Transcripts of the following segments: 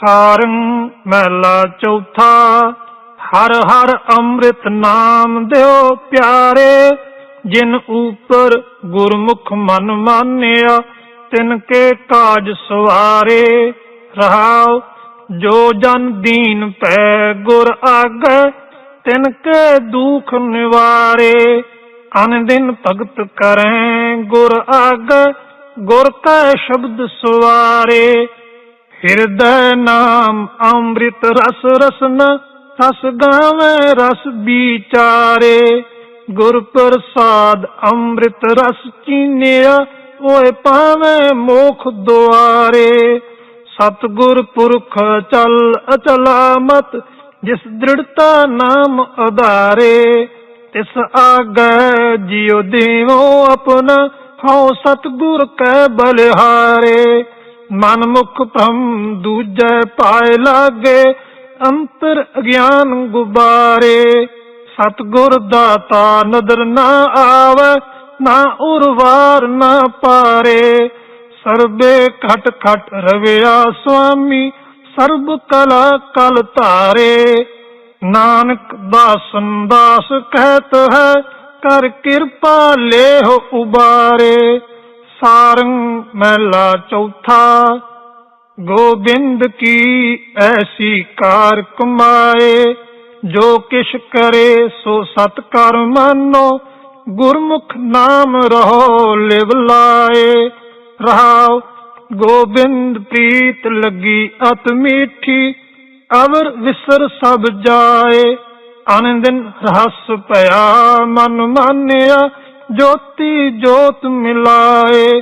ਸਾਰੰਗ ਮਹਿਲਾ ਚੌਥਾ, ਹਰ ਹਰ ਅੰਮ੍ਰਿਤ ਨਾਮ ਦਿਓ ਪਿਆਰੇ, ਜਿਨ ਉਪਰ ਗੁਰਮੁਖ ਮਨ ਮਾਨਿਆ, ਤਿਨ ਕੇ ਕਾਜ ਸਵਾਰੇ ਰਹਾਉ ਜੋ ਜਨ ਦੀਨ ਪੈ ਗੁਰ ਆਗੈ, ਤਿਨ ਕੇ ਦੁਖ ਨਿਵਾਰੇ, ਅਨ ਦਿਨ ਭਗਤ ਕਰੈ ਗੁਰ ਆਗੈ, ਗੁਰ ਕੈ ਸ਼ਬਦ ਸਵਾਰੇ। ਹਿਰਦੈ ਨਾਮ ਅੰਮ੍ਰਿਤ ਰਸ ਰਸਨ ਹਸ ਗਾਵੇ ਰਸ ਵਿਚਾਰੇ। ਗੁਰ ਪ੍ਰਸਾਦ ਅੰਮ੍ਰਿਤ ਰਸ ਚੀਨਿਆ, ਓਏ ਪਾਵੇਂ ਮੋਖ ਦੁਆਰੇ। ਸਤਗੁਰ ਪੁਰਖ ਚਲ ਅਚਲਾ ਮਤ ਜਿਸ ਦ੍ਰਿੜਤਾ ਨਾਮ ਆਧਾਰੇ ਤਿਸ ਆਗੈ ਜਿਉ ਦੇਵੋ ਆਪਣਾ, ਹਉ ਸਤਗੁਰ ਕੈ ਬਲਿਹਾਰੇ। ਮਨ ਮੁਖ ਭ੍ਰਮ ਦੂਜੈ ਪਾਏ ਲਾਗੇ, ਅੰਤਰ ਅਗਿਆਨ ਗੁਬਾਰੇ। ਸਤਗੁਰ ਦਾਤਾ ਨਦਰ ਨਾ ਆਵੇ, ਨਾ ਉਰਵਾਰ ਨਾ ਪਾਰੇ। ਸਰਬੇ ਖਟ ਖਟ ਰਵਿਆ ਸੁਆਮੀ, ਸਰਬ ਕਲਾ ਕਲ ਧਾਰੇ। ਨਾਨਕ ਦਾਸਨ ਦਾਸ ਕਹਿਤ ਹੈ, ਕਰ ਕਿਰਪਾ ਲੇਹ ਉਬਾਰੇ। ਸਾਰੰਗ ਮਹਿਲਾ ਚੌਥਾ, ਗੋਬਿੰਦ ਕੀ ਐਸੀ ਕਾਰ ਕਮਾਏ, ਜੋ ਕਿਛ ਕਰੇ ਸੋ ਸਤ ਕਰ ਮਾਨੋ, ਗੁਰਮੁਖ ਨਾਮ ਰਹੋ ਲਿਵ ਲਾਏ। ਰਹਾਉ, ਗੋਬਿੰਦ ਪ੍ਰੀਤ ਲੱਗੀ ਅਤ ਮੀਠੀ, ਅਵਰ ਵਿਸਰ ਸਭ ਜਾਏ। ਆਨੰਦਨ ਰਸ ਪਿਆ ਮਨ ਮਾਨਿਆ ਜੋਤੀ ਜੋਤ ਮਿਲਾਏ,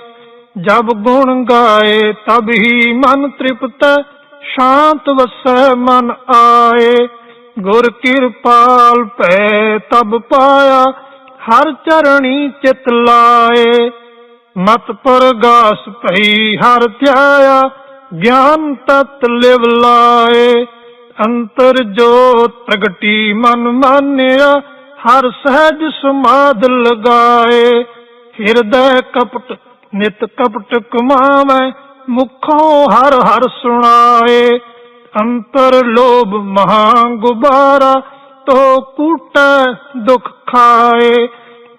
ਜਬ ਗੁਣ ਗਾਏ, ਤਬ ਹੀ ਮਨ ਤ੍ਰਿਪਤ, ਸ਼ਾਂਤ ਵਸੈ ਮਨ ਆਏ। ਗੁਰ ਕਿਰਪਾਲ ਭੈ ਤਬ ਪਾਇਆ, ਹਰ ਚਰਣੀ ਚਿਤ ਲਾਏ। ਮਤ ਪਰਗਾਸ ਭਈ ਹਰ ਧਿਆਇਆ, ਗਿਆਨ ਤਤ ਲਿਵ ਲਾਏ। ਅੰਤਰ ਜੋਤ ਪ੍ਰਗਟੀ ਮਨ ਮਾਨਿਆ ਹਰ ਸਹਿਜ ਸਮਾਦ ਲਗਾਏ। ਹਿਰਦੈ ਕਪਟ, ਨਿਤ ਕਪਟ ਕਮਾਵੇ, ਮੁਖੋਂ ਹਰ ਹਰ ਸੁਣਾਏ। ਅੰਤਰ ਲੋਭ ਮਹਾ ਗੁਬਾਰਾ, ਤੋ ਕੂਟੈ ਦੁਖ ਖਾਏ।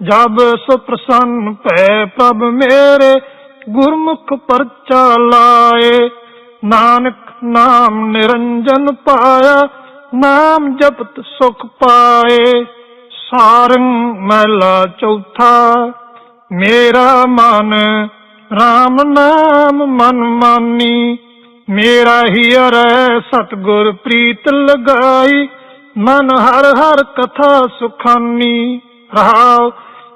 ਜਬ ਸੋ ਪ੍ਰਸੰਨ ਭੈ ਪ੍ਰਭ ਮੇਰੇ, ਗੁਰਮੁਖ ਪਰਚਾ ਲਾਏ। ਨਾਨਕ ਨਾਮ ਨਿਰੰਜਨ ਪਾਇਆ, ਨਾਮ ਜਪਤ ਸੁਖ ਪਾਏ। ਸਾਰੰਗ ਮਹਿਲਾ ਚੌਥਾ, ਮੇਰਾ ਮਨ RAM ਨਾਮ ਮਨ ਮਾਨੀ, ਮੇਰਾ ਹੀ ਅਰੈ ਸਤਗੁਰ ਪ੍ਰੀਤ ਲਗਾਈ, ਮਨ ਹਰ ਹਰ ਕਥਾ ਸੁਖਾਨੀ, ਰਹਾਉ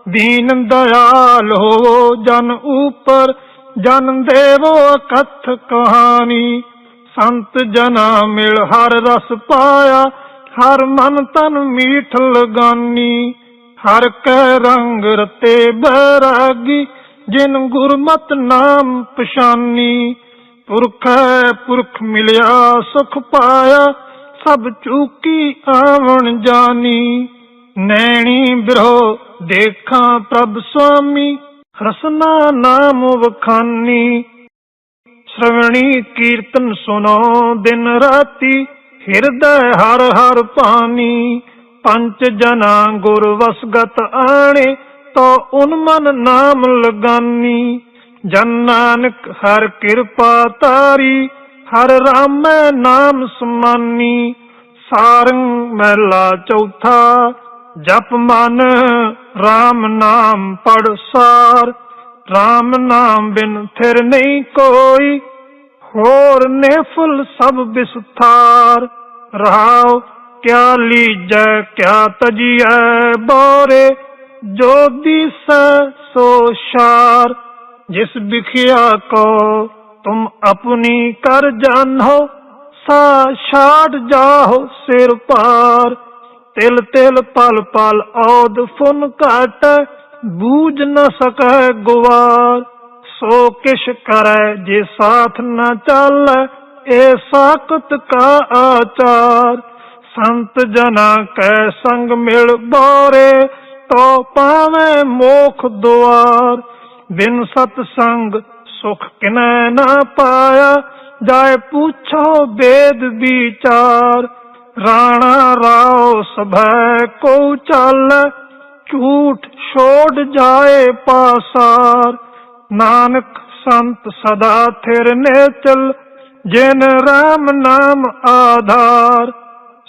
ਦੀਨ ਦਇਆਲ ਹੋ ਜਨ ਉਪਰ, ਜਨ ਦੇਵੋ ਕਥ ਕਹਾਣੀ, ਸੰਤ ਜਨਾ ਮਿਲ ਹਰ ਰਸ ਪਾਇਆ ਹਰ ਮਨ ਤਨ ਮੀਠ ਲਗਾਨੀ, ਹਰ ਕੈ ਰੰਗ ਰਤੇ ਬੈਰਾਗੀ, ਜਿਨ ਗੁਰਮਤ ਨਾਮ ਪਛਾਨੀ। ਪੁਰਖੈ ਪੁਰਖ ਮਿਲਿਆ, ਸੁਖ ਪਾਇਆ, ਸਭ ਚੂਕੀ ਆਵਣ ਜਾਨੀ। ਨੈਣੀ ਬਿਰੋ ਦੇਖਾਂ ਪ੍ਰਭ ਸੁਆਮੀ, ਰਸਨਾ ਨਾਮ ਵਖਾਨੀ। ਸ਼੍ਰਵਣੀ ਕੀਰਤਨ ਸੁਨੋ ਦਿਨ ਰਾਤੀ ਹਿਰਦੈ ਹਰ ਹਰ ਪਾਨੀ ਪੰਚ ਜਨਾ ਗੁਰ ਵਸਗਤ ਆਣੇ, ਤੋ ਉਨ ਨਾਮ ਲਗਾਨੀ। ਜਨ ਨਾਨਕ ਹਰ ਕਿਰਪਾ ਤਾਰੀ ਹਰ ਰਾਮੈ ਨਾਮ ਸਮਾਨੀ। ਸਾਰੰਗ ਮਹਿਲਾ ਚੌਥਾ, ਜਪ ਮਨ RAM ਨਾਮ ਪੜ ਸਾਰ RAM ਨਾਮ ਬਿਨ ਫਿਰ ਨਹੀਂ ਕੋਈ ਹੋਰ ਨੇਫਲ ਸਭ ਵਿਸਥਾਰ। ਰਹਾਉ ਕਿਆ ਲੀਜੈ, ਕਿਆ ਤਜੀਐ, ਬੋਰੇ, ਜੋ ਦਿਸੈ ਸੋ ਸ਼ਾਰ। ਜਿਸ ਬਿਖਿਆ ਕੋ ਤੁਮ ਆਪਣੀ ਕਰ ਜਾਨੋ ਸਾ ਛਾੜ ਜਾਓ ਸਿਰ ਪਾਰ। ਤਿਲ ਤਿਲ ਪਲ ਪਲ ਔਦ ਫੁਨ ਘਟ, ਬੂਝ ਨ ਸਕੈ ਗੁਵਾਰ। ਸੋ ਕਿਛ ਕਰੈ ਜੇ ਸਾਥ ਨਾ ਚੱਲੈ, ਏ ਸਾਖਤ ਕਾ ਆਚਾਰ। ਸੰਤ ਜਨਾ ਕੈ ਸੰਗ ਮਿਲ ਬੋਰੇ, ਤੋ ਪਾਵੇਂ ਮੋਖ ਦੁਆਰ। ਬਿਨ ਸਤ ਸੰਗ ਸੁਖ ਕਿਨੈ ਨਾ ਪਾਇਆ ਜਾਏ ਪੁੱਛੋ ਵੇਦ ਵਿਚਾਰ। ਰਾਣਾ ਰਾਓ ਸਭੈ ਕੋ ਚੱਲ, ਝੂਠ ਛੋੜ ਜਾਏ ਪਾਸਾਰ। ਨਾਨਕ ਸੰਤ ਸਦਾ ਥਿਰ ਨੇ ਚਲ ਜਿਨ ਰਾਮ ਨਾਮ ਆਧਾਰ।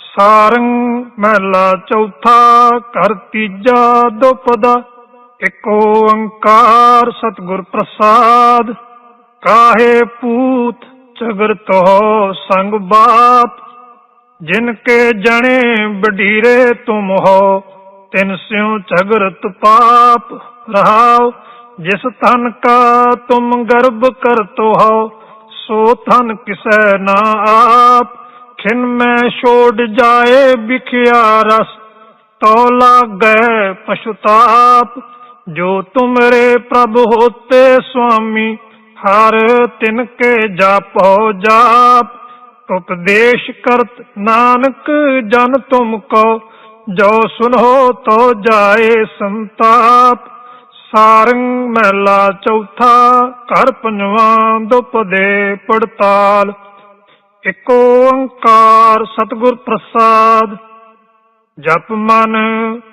ਸਾਰੰਗ ਮਹਿਲਾ ਚੌਥਾ ਕਰ ਤੀਜਾ ਦੁਪਦਾ, ਇਕ ਓੰਕਾਰ ਸਤਿਗੁਰ ਪ੍ਰਸਾਦ। ਕਾਹੇ ਪੂਤ ਚਗਰ ਤੋ ਸੰਗ ਬਾਪ ਜਿਨ ਕੇ ਜਣੇ ਬਡੀਰੇ ਤੁਮ ਹੋ, ਤਿਨ ਸਿਉ ਝਗਰਤ ਪਾਪ ਰਹਾਓ ਜਿਸ ਤਨ ਕਾ ਤੁਮ ਗਰਭ ਕਰਤੋ ਹੋ ਸੋ ਤਨ ਕਿਸੈ ਨਾ ਆਪ। ਖਿਨ ਮੈਂ ਛੋੜ ਜਾਏ ਬਿਖਿਆ ਰਸ ਤੋ ਲਾਗੈ ਪਛਤਾਪ ਜੋ ਤੁਮਰੇ ਪ੍ਰਭ ਹੋਤੇ ਸੁਆਮੀ, ਹਰ ਤਿਨ ਕੇ ਜਾਪੋ ਜਾਪ। ਉਪਦੇਸ਼ ਕਰਤ ਨਾਨਕ ਜਨ ਤੁਮ ਕੋ, ਜੋ ਸੁਨੋ ਤੋ ਜਾਏ ਸੰਤਾਪ। ਸਾਰੰਗ ਮਹਿਲਾ ਚੌਥਾ, ਘਰ ਪੰਜਵਾਂ ਦੁਪਦੇ ਪੜਤਾਲ। ਇਕ ਓੰਕਾਰ ਸਤਿਗੁਰ ਪ੍ਰਸਾਦ। ਜਪ ਮਨ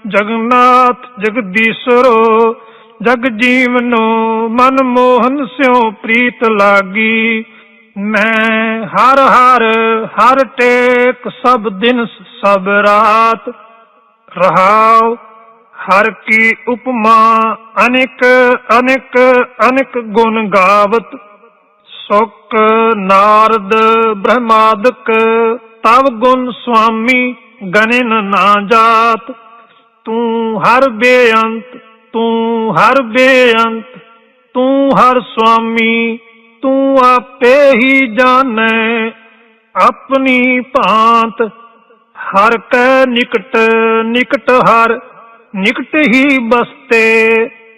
ਜਗਨਾਥ ਜਗਦੀਸ਼ਰੋ, ਜਗ ਜੀਵਨੋ ਮਨ ਮੋਹਨ ਸਿਉ ਪ੍ਰੀਤ ਲਾਗੀ। ਮੈਂ ਹਰ ਹਰ ਹਰ ਟੇਕ ਸਭ ਦਿਨ ਸਭ ਰਾਤ। ਰਹਾਉ ਹਰ ਕੀ ਉਪਮਾ ਅਨੇਕ ਅਨੇਕ ਅਨੇਕ ਗੁਣ ਗਾਵਤ ਸੁਕ ਨਾਰਦ ਬ੍ਰਹਮਾਦਿਕ, ਤਵ ਗੁਣ ਸੁਆਮੀ ਗਨਿਨ ਨਾ ਜਾਤ। ਤੂੰ ਹਰ ਬੇਅੰਤ, ਤੂੰ ਹਰ ਬੇਅੰਤ, ਤੂੰ ਹਰ ਸੁਆਮੀ, ਤੂੰ ਆਪੇ ਹੀ ਜਾਣੈ, ਆਪਣੀ ਭਾਂਤ। ਹਰ ਕੈ ਨਿਕਟ ਨਿਕਟ ਹਰ ਨਿਕਟ ਹੀ ਬਸਤੇ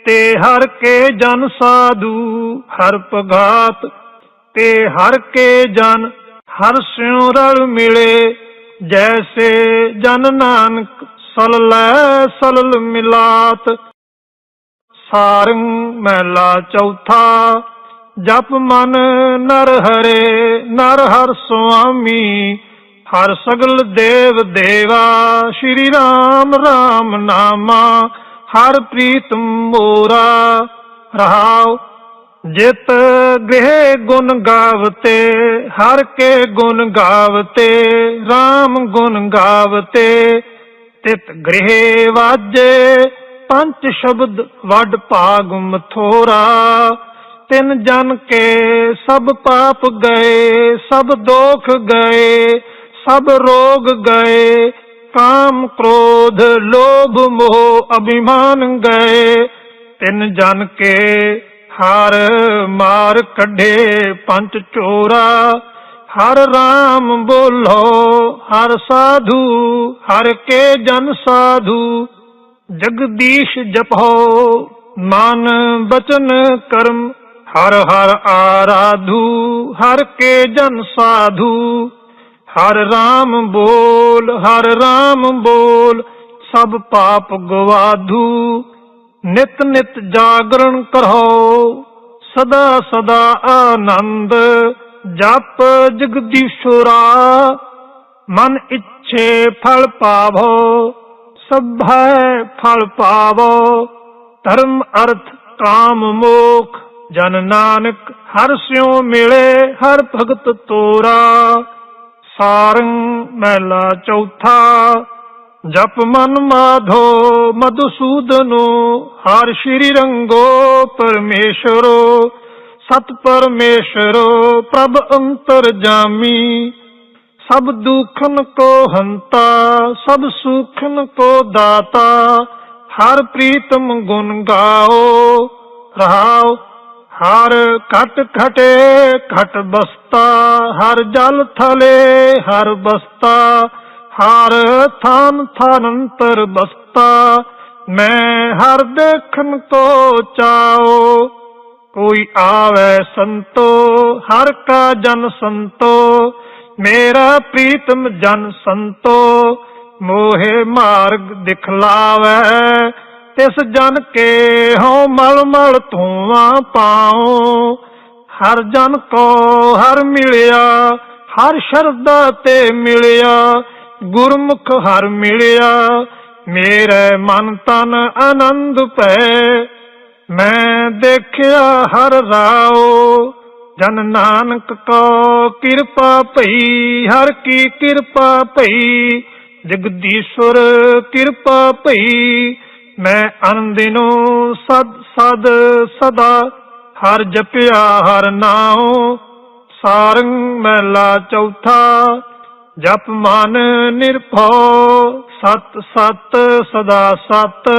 ਤੇ ਹਰ ਕੇ ਜਨ ਸਾਧੂ, ਹਰ ਪਗਾਤ ਤੇ ਹਰ ਕੇ ਜਨ, ਹਰ ਸਿਉ ਰਲ ਮਿਲੇ। ਜੈਸੇ ਜਨ ਨਾਨਕ ਸਲਲੈ ਸਲਲ ਮਿਲਾਤ। ਸਾਰੰਗ ਮਹਿਲਾ ਚੌਥਾ, ਜਪ ਮਨ ਨਰ ਹਰੇ, ਨਰ ਹਰ ਸੁਆਮੀ। ਹਰ ਸਗਲ ਦੇਵ ਦੇਵਾ, ਸ਼੍ਰੀ ਰਾਮ ਰਾਮ ਨਾਮਾ, ਹਰ ਪ੍ਰੀਤ ਮੋਰਾ, ਰਹਾਉ। ਜਿਤ ਗ੍ਰਹਿ ਗੁਣ ਗਾਵਤੇ, ਹਰ ਕੇ ਗੁਣ ਗਾਵਤੇ RAM ਗੁਣ ਗਾਵਤੇ। ਤਿਤ ਗ੍ਰਹਿ ਵਾਜੇ, ਪੰਜ ਸ਼ਬਦ ਵੱਡ ਭਾਗ ਮਥੋਰਾ ਤਿਨ ਜਨ ਕੇ ਸਭ ਪਾਪ ਗਏ, ਸਭ ਦੋਖ ਗਏ। ਸਭ ਰੋਗ ਗਏ, ਕਾਮ ਕ੍ਰੋਧ, ਲੋਭ ਮੋਹ, ਅਭਿਮਾਨ ਗਏ। ਤਿੰਨ ਜਨ ਕੇ ਹਰ ਮਾਰ ਕੱਢੇ, ਪੰਜ ਚੋਰਾ। ਹਰ ਰਾਮ ਬੋਲੋ, ਹਰ ਸਾਧੂ, ਹਰ ਕੇ ਜਨ ਸਾਧੂ। ਜਗਦੀਸ਼ ਜਪੋ, ਮਨ ਬਚਨ ਕਰਮ। ਹਰ ਹਰ ਆਰਾਧੂ, ਹਰ ਕੇ ਜਨ ਸਾਧੂ। ਹਰ ਰਾਮ ਬੋਲ, ਹਰ ਰਾਮ ਬੋਲ, ਸਭ ਪਾਪ ਗਵਾਧੂ। ਨਿਤ ਨਿਤ ਜਾਗਰਣ ਕਰੋ, ਸਦਾ ਸਦਾ ਆਨੰਦ, ਜਪ ਜਗਦੀਸ਼ੁਰਾ। ਮਨ ਇੱਛੇ ਫਲ ਪਾਵੋ, ਸਭੈ ਫਲ ਪਾਵੋ। ਧਰਮ ਅਰਥ ਕਾਮ ਮੋਖ, ਜਨ ਨਾਨਕ ਹਰ ਸਿਉ ਮਿਲੇ, ਹਰ ਭਗਤ ਤੋਰਾ। ਸਾਰੰਗ ਮਹਿਲਾ ਚੌਥਾ, ਜਪ ਮਨ ਮਾਧੋ ਮਧੁਸੂਦਨੋ ਹਰ ਸ਼੍ਰੀ ਰੰਗੋ ਪਰਮੇਸ਼ਰੋ, ਸਤ ਪਰਮੇਸ਼ਰੋ, ਪ੍ਰਭ ਅੰਤਰ ਜਾਮੀ। ਸਭ ਦੁਖਨ ਕੋ ਹੰਤਾ, ਸਭ ਸੁਖਨ ਕੋ ਦਾਤਾ, ਹਰ ਪ੍ਰੀਤਮ ਗੁਣ ਗਾਓ, ਰਹਾਓ। ਹਰ ਘਟ ਘਟੇ ਘਟ ਬਸਤਾ, ਹਰ ਜਲ ਥਲੇ ਹਰ ਬਸਤਾ, ਹਰ ਥਾਨ ਥਾਨ ਅੰਤਰ ਬਸਤਾ। ਮੈਂ ਹਰ ਦੇਖਣ ਕੋ ਚਾਓ, ਕੋਈ ਆਵੇ ਸੰਤੋ, ਹਰ ਕਾ ਜਨ ਸੰਤੋ, ਮੇਰਾ ਪ੍ਰੀਤਮ ਜਨ ਸੰਤੋ। ਮੋਹਿ ਮਾਰਗ ਦਿਖਲਾਵੇ ਤਿਸ ਜਨ ਕੇ ਹੋ ਮਲ ਮਲ ਧੂਆਂ ਪਾਉ। ਹਰ ਜਨ ਕੋ ਹਰ ਮਿਲਿਆ, ਹਰ ਸ਼ਰਧਾ ਤੇ ਮਿਲਿਆ, ਗੁਰਮੁਖ ਹਰ ਮਿਲਿਆ। ਮੇਰੇ ਮਨ ਤਨ ਆਨੰਦ ਪੈ ਮੈਂ ਦੇਖਿਆ ਹਰ ਰਾਓ ਜਨ ਨਾਨਕ ਕੋ ਕਿਰਪਾ ਭਈ, ਹਰ ਕੀ ਕਿਰਪਾ ਭਈ, ਜਗਦੀਸ਼ਵਰ ਕਿਰਪਾ ਭਈ ਮੈਂ ਅਨੰਦਿਨੋ ਸਦ ਸਦ ਸਦਾ ਹਰ ਜਪਿਆ ਹਰ ਨਾਉ। ਸਾਰੰਗ ਮਹਿਲਾ ਚੌਥਾ, ਜਪ ਮਨ ਨਿਰਭਉ। ਸਤ ਸਤ ਸਦਾ ਸਤ,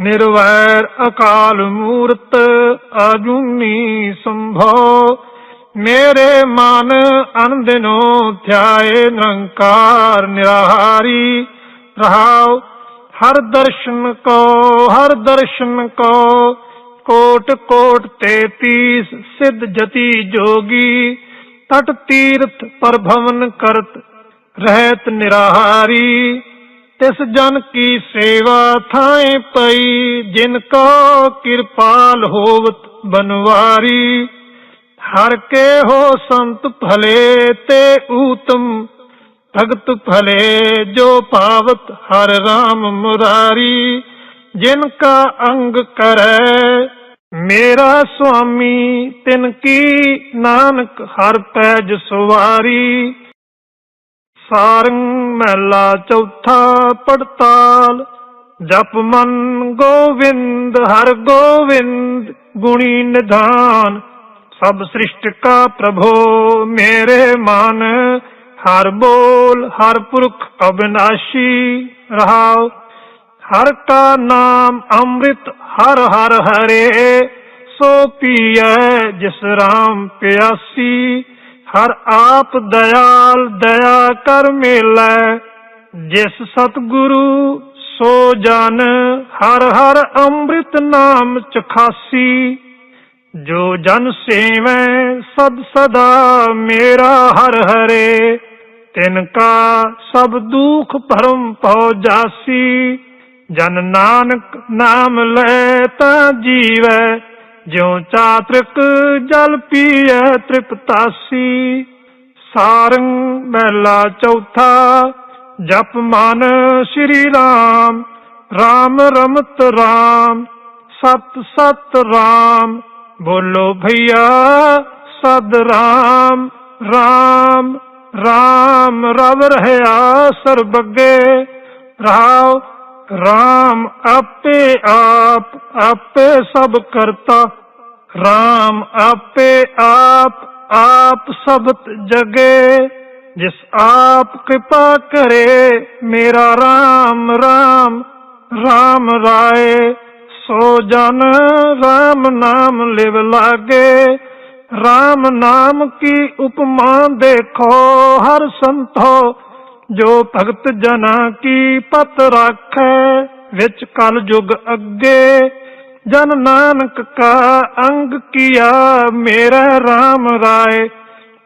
ਨਿਰਵੈਰ ਅਕਾਲ ਮੂਰਤ ਅਜੂਨੀ ਸੰਭੋ ਮੇਰੇ ਮਨ ਅਨੰਦਿਨੋ ਧਿਆਏ ਨਿਰੰਕਾਰ ਨਿਰਾਹਾਰੀ। ਰਹਾਉ ਹਰ ਦਰਸ਼ਨ ਕੋ, ਹਰ ਦਰਸ਼ਨ ਕੋ, ਕੋਟ ਕੋਟ ਤੇਤੀਸ ਸਿੱਧ ਜਤੀ ਜੋਗੀ, ਤਟ ਤੀਰਥ ਪਰਭਵਨ ਕਰਤ ਰਹਿਤ ਨਿਰਾਹਾਰੀ, ਤਿਸ ਜਨ ਕੀ ਸੇਵਾ ਥਾਏ ਪਈ, ਜਿਨ ਕੋ ਕਿਰਪਾਲ ਹੋਵਤ ਬਨਵਾਰੀ। ਹਰ ਕੇ ਹੋ ਸੰਤ ਭਲੇ ਤੇ ਊਤਮ ਭਗਤ ਭਲੇ ਜੋ ਪਾਵਤ ਹਰ ਰਾਮ ਮੁਰਾਰੀ, ਜਿਨ ਕਾ ਅੰਗ ਕਰੈ, ਮੇਰਾ ਸੁਆਮੀ, ਤਿਨ ਕੀ ਨਾਨਕ ਹਰ ਪੈਜ ਸਵਾਰੀ। ਸਾਰੰਗ ਮਹਿਲਾ ਚੌਥਾ ਪੜਤਾਲ, ਜਪ ਮਨ ਗੋਵਿੰਦ, ਹਰ ਗੋਵਿੰਦ ਗੁਣੀ ਨਿਧਾਨ। ਸਭ ਸ੍ਰਿਸ਼ਟ ਕਾ ਪ੍ਰਭੋ ਮੇਰੇ ਮਨ ਹਰ ਬੋਲ, ਹਰ ਪੁਰਖ ਅਬਿਨਾਸ਼ੀ ਰਹਾਉ। ਹਰ ਕਾ ਨਾਮ ਅੰਮ੍ਰਿਤ, ਹਰ ਹਰ ਹਰੇ, ਸੋ ਪੀਐ ਜਿਸ ਰਾਮ ਪਿਆਸੀ। ਹਰ ਆਪ ਦਇਆਲ, ਦਇਆ ਕਰ ਮੇਲੈ, ਜਿਸ ਸਤਿਗੁਰੂ ਸੋ ਜਨ। ਹਰ ਹਰ ਅੰਮ੍ਰਿਤ ਨਾਮ ਚਖਾਸੀ। ਜੋ ਜਨ ਸੇਵੈ, ਸਦ ਸਦਾ ਮੇਰਾ ਹਰ ਹਰੇ। ਤਿਨ ਕਾ ਸਭ ਦੁਖ ਭਰਮ ਪਉ ਜਾਸੀ, ਜਨ ਨਾਨਕ ਨਾਮ ਲੈ ਤਾਂ ਜੀਵੈ, ਜਿਉ ਚਾਤ੍ਰਿਕ ਜਲ ਪੀਐ ਤ੍ਰਿਪਤਾਸੀ। ਸਾਰੰਗ ਮਹਿਲਾ ਚੌਥਾ, ਜਪ ਮਨ ਸ਼੍ਰੀ ਰਾਮ ਰਾਮ ਰਮਤ ਰਾਮ, ਸਤ ਸਤ ਰਾਮ, ਬੋਲੋ ਭਈਆ ਸਦ ਰਾਮ ਰਾਮ। ਰਾਮ ਰਵ ਰਹਿਆ ਸਰਬੱਗੇ ਰਾਵ ਰਾਮ ਆਪੇ ਆਪ, ਆਪੇ ਸਭ ਕਰਤਾ। ਰਾਮ ਆਪੇ ਆਪ ਆਪ ਸਬਤ ਜਗੇ, ਜਿਸ ਆਪ ਕਿਰਪਾ ਕਰੇ ਮੇਰਾ ਰਾਮ ਰਾਮ ਰਾਮ ਰਾਏ, ਸੋ ਜਨ ਰਾਮ ਨਾਮ ਲਿਵ ਲਾਗੇ। ਰਾਮ ਨਾਮ ਕੀ ਉਪਮਾ ਦੇਖੋ, ਹਰ ਸੰਤੋ, ਜੋ ਭਗਤ ਜਨਾ ਕੀ ਪਤ ਰਾਖੈ, ਵਿੱਚ ਕਲ ਯੁਗ ਅੱਗੇ, ਜਨ ਨਾਨਕ ਕਾ ਅੰਗ ਕੀਆ, ਮੇਰਾ RAM ਰਾਏ,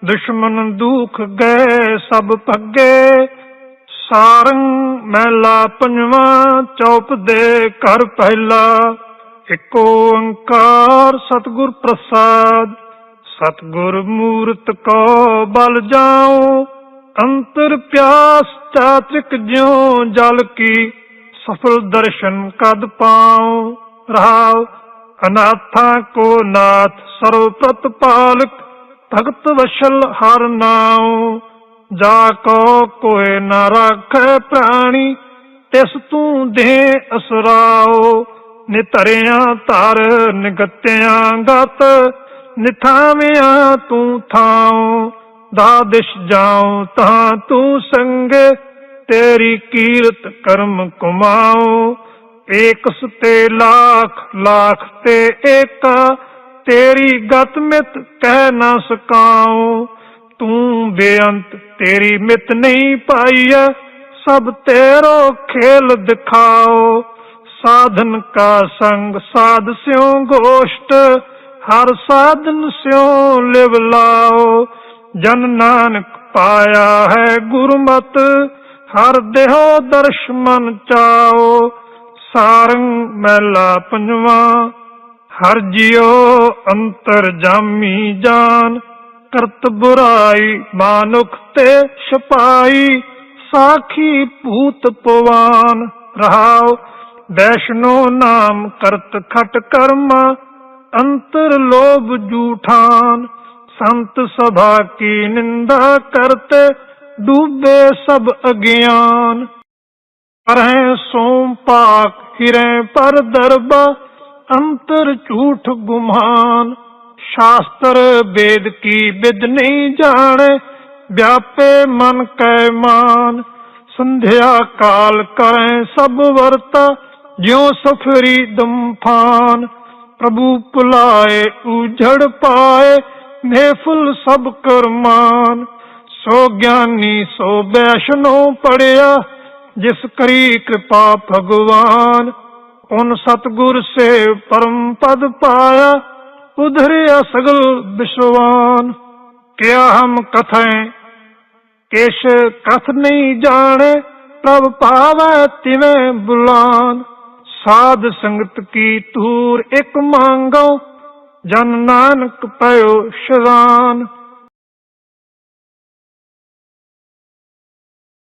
ਦੁਸ਼ਮਨ ਦੁਖ ਗਏ ਸਭ ਭੱਗੇ ਸਾਰੰਗ ਮਹਿਲਾ ਪੰਜਵਾ, ਚੌਪ ਦੇ ਘਰ ਪਹਿਲਾ ਏਕ ਓੰਕਾਰ ਸਤਿਗੁਰ ਪ੍ਰਸਾਦ। ਸਤਿਗੁਰ ਮੂਰਤ ਕੋ ਬਲ ਜਾਉ, ਅੰਤਰ ਪਿਆਸ ਚਾਤ੍ਰਿਕ ਜਿਉ ਜਲ ਕੀ, ਸਫਲ ਦਰਸ਼ਨ ਕਦ ਪਾਉ, ਰਹਾਉ, ਅਨਾਥਾ ਕੋ ਨਾਥ ਸਰਵ ਪ੍ਰਤਪਾਲਕ ਭਗਤ ਵਸ਼ਲ ਹਰ ਨਾਉ, ਜਾ ਕੋ ਕੋਏ ਨ ਰਾਖੈ ਪ੍ਰਾਣੀ, ਤਿਸ ਤੂੰ ਦੇ ਅਸਰਾਓ ਨਿਤਰਿਆਂ ਧਰ ਨਿਗਤਿਆਂ ਗਤ ਨਿਥਾਵਿਆਂ ਤੂੰ ਥਾਉ, ਦਾਦਿਸ਼ ਜਾਉ, ਤਾਂ ਤੂੰ ਸੰਗ, ਤੇਰੀ ਕੀਰਤ ਕਰਮ ਕਮਾਉ। ਏਕਸ ਤੇ ਲੱਖ ਲੱਖ ਤੇ ਏਕਾ, ਤੇਰੀ ਗਤ ਮਿਤ ਕਹਿ ਨਾ ਸਕਾਉ। ਤੂੰ ਬੇਅੰਤ, ਤੇਰੀ ਮਿਤ ਨਹੀਂ ਪਾਈਐ, ਸਭ ਤੇਰੋ ਖੇਲ ਦਿਖਾਓ ਸਾਧਨ ਕਾ ਸੰਗ, ਸਾਧ ਸਿਉ ਗੋਸ਼ਟ ਹਰ ਸਾਧਨ ਸਿਉ ਲਿਵ ਲਾਓ, ਜਨ ਨਾਨਕ ਪਾਇਆ ਹੈ ਗੁਰਮਤ, ਹਰ ਦੇਹੋ ਦਰਸ਼ ਮਨ ਚਾਓ, ਸਾਰੰਗ ਮਹਿਲਾ ਪੰਜਵਾ, ਹਰ ਜਿਉ ਅੰਤਰ ਜਾਮੀ ਜਾਨ, ਕਰਤ ਬੁਰਾਈ ਮਾਨੁਖ ਤੇ ਛਪਾਈ, ਸਾਖੀ ਭੂਤ ਪਵਾਨ, ਰਹਾਓ, ਵੈਸ਼ਨੋ ਨਾਮ ਕਰਤ ਖਟ ਕਰਮਾ ਅੰਤਰ ਲੋਭ ਜੂਠਾਨ, ਸੰਤ ਸਭਾ ਕੀ ਨਿੰਦਾ ਕਰਤੇ, ਡੂਬੇ ਸਭ ਅਗਿਆਨ। ਕਰਹਿ ਸੋਮ ਪਾਕ ਹਿਰੈ ਪਰ ਦਰਬਾ, ਅੰਤਰ ਝੂਠ ਗੁਮਾਨ। ਸ਼ਾਸਤਰ ਵੇਦ ਕੀ ਵਿਦ ਨਹੀਂ ਜਾਣੇ, ਵਿਆਪੇ ਮਨ ਕੈ ਮਾਨ। ਸੰਧਿਆ ਕਾਲ ਕਰੈ ਸਭ ਵਰਤਾ, ਜਿਉ ਸਫਰੀ ਦਮਫਾਨ। ਪ੍ਰਭੂ ਪੁਲਾਏ ਉਝੜ ਪਾਏ ਮਹਿਫਲ ਸਭ ਕਰਮਾਨ। ਸੋ ਗਿਆਨੀ, ਸੋ ਵੈਸ਼ਨੋ ਪੜਿਆ, ਜਿਸ ਕਰੀ ਕਿਰਪਾ ਭਗਵਾਨ। ਉਨ ਸਤਗੁਰ ਸੇ ਪਰਮ ਪਦ ਪਾਇਆ, ਉਧਰਿਆ ਸਗਲ ਵਿਸ਼ਵਾਨ। ਕਿਆ ਹਮ ਕਥੈ, ਕਿਛ ਕਥ ਨਹੀਂ ਜਾਣੇ, ਪ੍ਰਭ ਭਾਵੈ ਤਿਵੇਂ ਬੁਲਾਨ। ਸਾਧ ਸੰਗਤ ਕੀ ਤੂਰ ਇੱਕ ਮੰਗੋ ਜਨ ਨਾਨਕ ਪਇਓ ਸ਼ਰਾਨ।